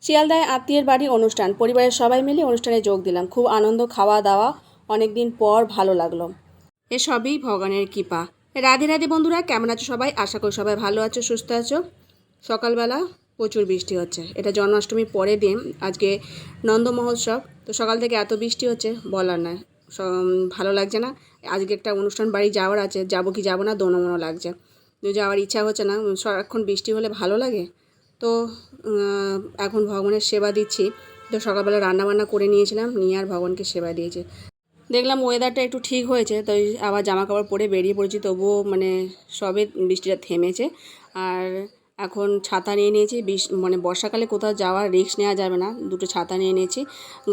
শিয়ালদায় আত্মীয়ের বাড়ি অনুষ্ঠান। পরিবারের সবাই মিলে অনুষ্ঠানে যোগ দিলাম। খুব আনন্দ, খাওয়া দাওয়া অনেক দিন পর ভালো লাগল। এসবই ভগবানের কৃপা। রাধে রাধে বন্ধুরা, কেমন আছো সবাই? আশা করি সবাই ভালো আছো, সুস্থ আছো। সকালবেলা প্রচুর বৃষ্টি হচ্ছে। এটা জন্মাষ্টমীর পরের দিন, আজকে নন্দ মহোৎসব। তো সকাল থেকে এত বৃষ্টি হচ্ছে, বলার স- ভালো লাগছে না। আজকে একটা অনুষ্ঠান বাড়ি যাওয়ার আছে। যাব কি যাব না, দোনো লাগছে। যাওয়ার ইচ্ছা হচ্ছে না। সারাক্ষণ বৃষ্টি হলে ভালো লাগে? তো এখন ভগবানের সেবা দিচ্ছি। তো সকালবেলা রান্নাবান্না করে নিয়েছিলাম, নিয়ে আর ভগবানকে সেবা দিয়েছি। দেখলাম ওয়েদারটা একটু ঠিক হয়েছে, তো আবার জামা কাপড় পরে বেরিয়ে পড়েছি, তবুও মানে সবে বৃষ্টিটা থেমেছে। আর এখন ছাতা নিয়ে নিয়েছি বিশ মানে বর্ষাকালে কোথাও যাওয়ার রিস্ক নেওয়া যাবে না, দুটো ছাতা নিয়ে নিয়েছি।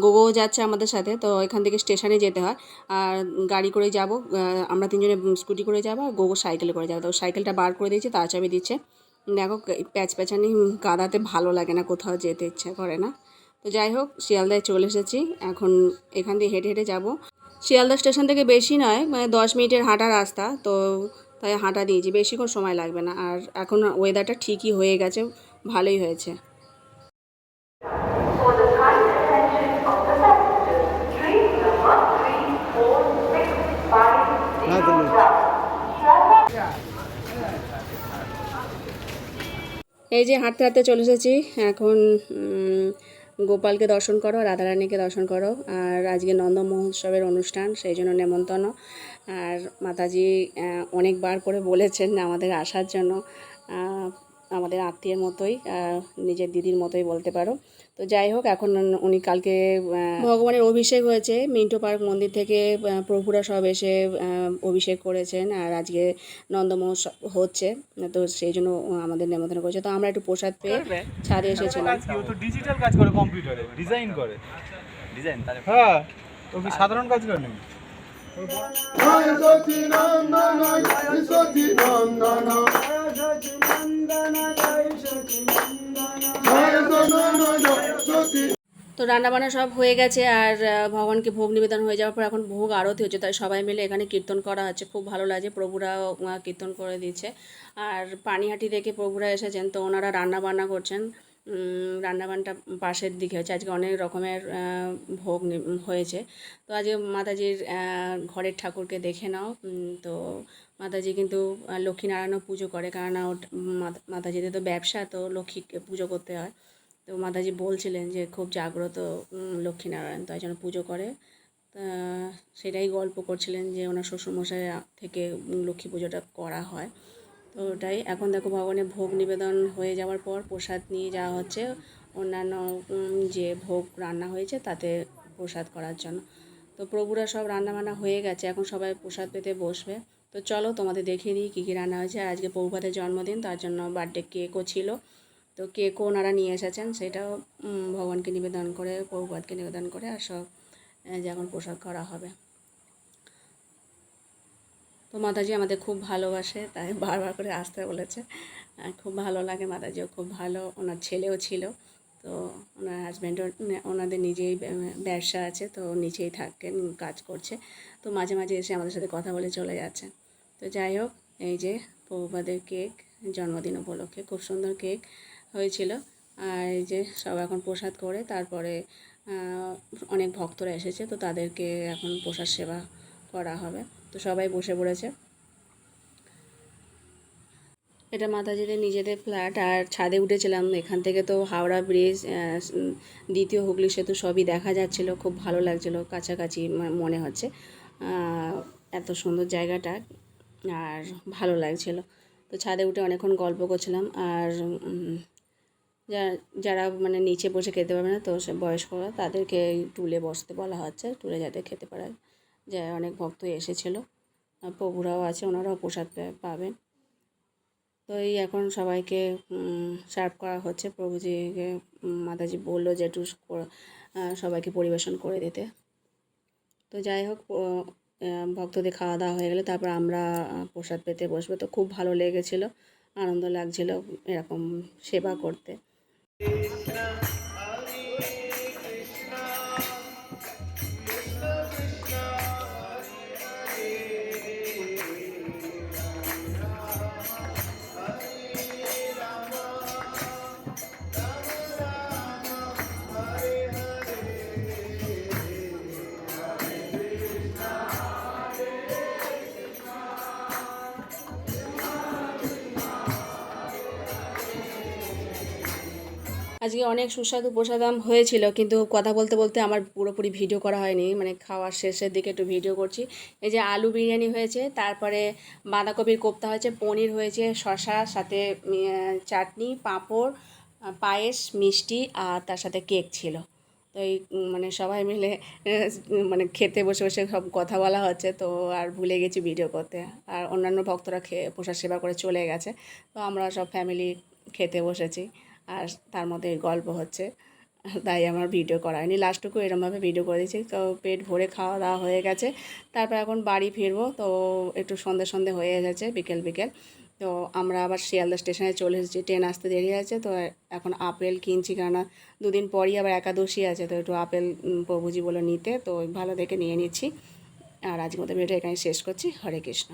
গোগো যাচ্ছে আমাদের সাথে, তো এখান থেকে স্টেশনে যেতে হয়। আর গাড়ি করে যাব আমরা তিনজনে স্কুটি করে যাব, আর গোগো সাইকেলে করে যাব। তো সাইকেলটা বার করে দিয়েছি, তার চাবি দিচ্ছে। দেখো প্যাচ প্যাচানি কাদাতে ভালো লাগে না, কোথাও যেতে ইচ্ছা করে না। তো যাই হোক, শিয়ালদায় চলে এসেছি। এখন এখান দিয়ে হেঁটে হেঁটে যাব। শিয়ালদা স্টেশন থেকে বেশি নয় মানে দশ মিনিটের হাঁটা রাস্তা, তো তাই হাঁটা দিয়েছি। বেশিক্ষণ সময় লাগবে না। আর এখন ওয়েদারটা ঠিকই হয়ে গেছে, ভালোই হয়েছে। এই যে হাঁটতে হাঁটতে চলে এসেছি। এখন গোপালকে দর্শন করো, রাধারানীকে দর্শন করো। আর আজকে নন্দ মহোৎসবের অনুষ্ঠান, সেই জন্য নেমন্তন্ন। আর মাতাজি অনেকবার করে বলেছেন আমাদের আসার জন্য। আমাদের আত্মীয়ের মতোই নিজের দিদির মতোই বলতে পারো। তো যাই হোক এখন উনি কালকে ভগবানের অভিষেক হয়েছে মিন্টো পার্ক মন্দির থেকে প্রভুরা সব এসে অভিষেক করেছেন আর আজকে নন্দ মহোৎসব হচ্ছে। তো সেই জন্য আমাদের নেমন্তন্ন করেছে। তো আমরা একটু প্রসাদ পেয়ে ছাদে এসেছিলাম। তো ডিজিটাল কাজ করে কম্পিউটারে ডিজাইন করে। ডিজাইন তাহলে হ্যাঁ। সাধারণ কাজ করে নন্দন জয় সতী তো রান্নাবান্না সব হয়ে গেছে আর ভগবানকে ভোগ নিবেদন হয়ে যাওয়ার পর এখন ভোগ আরতি হচ্ছে তাই সবাই মিলে এখানে কীর্তন করা হচ্ছে। খুব ভালো লাগছে প্রভুরাও আহ, কীর্তন করে দিচ্ছে। আর পানিহাটি থেকে প্রভুরা এসেছেন তো ওনারা রান্না বান্না করছেন। উম, রান্নাবান্নাটা পাশের দিকে হয়েছে। আজকে অনেক রকমের ভোগ হয়েছে। তো আজকে মাতাজির ঘরের ঠাকুরকে দেখে নাও। তো মাতাজি কিন্তু লক্ষ্মীনারায়ণও পুজো করে। মাতা- মাতাজিদের তো ব্যবসা তো লক্ষ্মীকে পুজো করতে হয়। তো মাতাজি বলছিলেন যে খুব জাগ্রত লক্ষ্মীনারায়ণ। তাই জন্য পুজো করে। তা সেটাই গল্প করছিলেন যে ওনার শ্বশুরমশাই থেকে লক্ষ্মী পুজোটা করা হয়। তো ওটাই। এখন দেখো ভগবানের ভোগ নিবেদন হয়ে যাওয়ার পর প্রসাদ নিয়ে যাওয়া হচ্ছে। অন্যান্য যে ভোগ রান্না হয়েছে তাতে প্রসাদ করার জন্য। তো প্রভুরা সব রান্নাবান্না হয়ে গেছে। এখন সবাই প্রসাদ পেতে বসবে। তো চলো তোমাদের দেখিয়ে দিই কী কী রান্না হয়েছে। আর আজকে প্রভুপাতের জন্মদিন তার জন্য বার্থডে কেকও ছিল। তো কেকও ওনারা নিয়ে এসেছেন। সেটাও ভগবানকে নিবেদন করে প্রভুপাতকে নিবেদন করে আর সব আহ, যে এখন প্রসাদ করা হবে। মাতাজি আমাদের খুব ভালোবাসে, তাই বারবার করে আসতে বলেছে। খুব ভালো লাগে মাতাজিও, খুব ভালো। ওনার ছেলেও ছিল, তো ওনার হাজব্যান্ডও ওনাদের নিজেই ব্যবসা আছে, তো নিচেই থাকেন, কাজ করছে। তো মাঝে মাঝে এসে আমাদের সাথে কথা বলে চলে যাচ্ছে। তো যাই হোক, এই যে প্রভুপাদের কেক, জন্মদিন উপলক্ষে খুব সুন্দর কেক হয়েছিল। আর এই যে সব এখন প্রসাদ করে, তারপরে অনেক ভক্তরা এসেছে, তো তাদেরকে এখন প্রসাদ সেবা করা হবে। তো সবাই বসে পড়েছে। এটা মাতাজিদের নিজেদের ফ্ল্যাট, আর ছাদে উঠেছিলাম। এখান থেকে তো হাওড়া ব্রিজ দ্বিতীয় হুগলি সেতু সবই দেখা যাচ্ছিল। খুব ভালো লাগছিল, কাছাকাছি মনে হচ্ছে। এত সুন্দর জায়গাটা, আর ভালো লাগছিল। তো ছাদে উঠে অনেকক্ষণ গল্প করছিলাম, আর যারা মানে নিচে বসে খেতে পারবে না, তো সে বয়স্করা তাদেরকে টুলে বসতে বলা হচ্ছে, টুলে যাতে খেতে পারে। যে অনেক ভক্ত এসেছিল। প্রভুরাও আছে, ওনারাও প্রসাদ পাবেন। তো এই এখন সবাইকে সার্ভ করা হচ্ছে। প্রভুজিকে মাতাজি বলল যে একটু সবাইকে পরিবেশন করে দিতে। তো যাই হোক ভক্তদের খাওয়া দাওয়া হয়ে গেলে তারপর আমরা প্রসাদ পেতে বসবো। তো খুব ভালো লেগেছিল, আনন্দ লাগছিল এরকম সেবা করতে। আজকে অনেক সুস্বাদু প্রসাদাম হয়েছিল, কিন্তু কথা বলতে বলতে আমার পুরোপুরি ভিডিও করা হয়নি। মানে খাওয়ার শেষের দিকে একটু ভিডিও করছি। এই যে আলু বিরিয়ানি হয়েছে, তারপরে বাঁধাকপির কোপ্তা হয়েছে, পনির হয়েছে শশা সাথে চাটনি, পাঁপড়, পায়েস, মিষ্টি, আর তার সাথে কেক ছিল। তো এই মানে সবাই মিলে মানে খেতে বসে বসে সব কথা বলা হচ্ছে, তো আর ভুলে গেছি ভিডিও করতে। আর অন্যান্য ভক্তরা খেয়ে, প্রসাদ সেবা করে চলে গেছে, তো আমরা সব ফ্যামিলি খেতে বসেছি। আর তার মধ্যে গল্প হচ্ছে। তাই আমার ভিডিও করা হয়নি। লাস্টটুকু এরমভাবে ভিডিও করে দিয়েছি। তো পেট ভরে খাওয়া দাওয়া হয়ে গেছে। তারপর এখন বাড়ি ফিরবো। তো একটু সন্ধে সন্ধে হয়ে গেছে, বিকেল বিকেল। তো আমরা আবার শিয়ালদা স্টেশনে চলে এসেছি। ট্রেন আসতে দেরি আছে তো এখন আপেল কিনছি কেননা দুদিন পরই আবার একাদশী আছে। তো একটু আপেল প্রভুজি বলে নিতে। তো ভালো দেখে নিয়ে নিচ্ছি। আর আজকের মতো ভিডিও এখানে শেষ করছি। হরে কৃষ্ণ।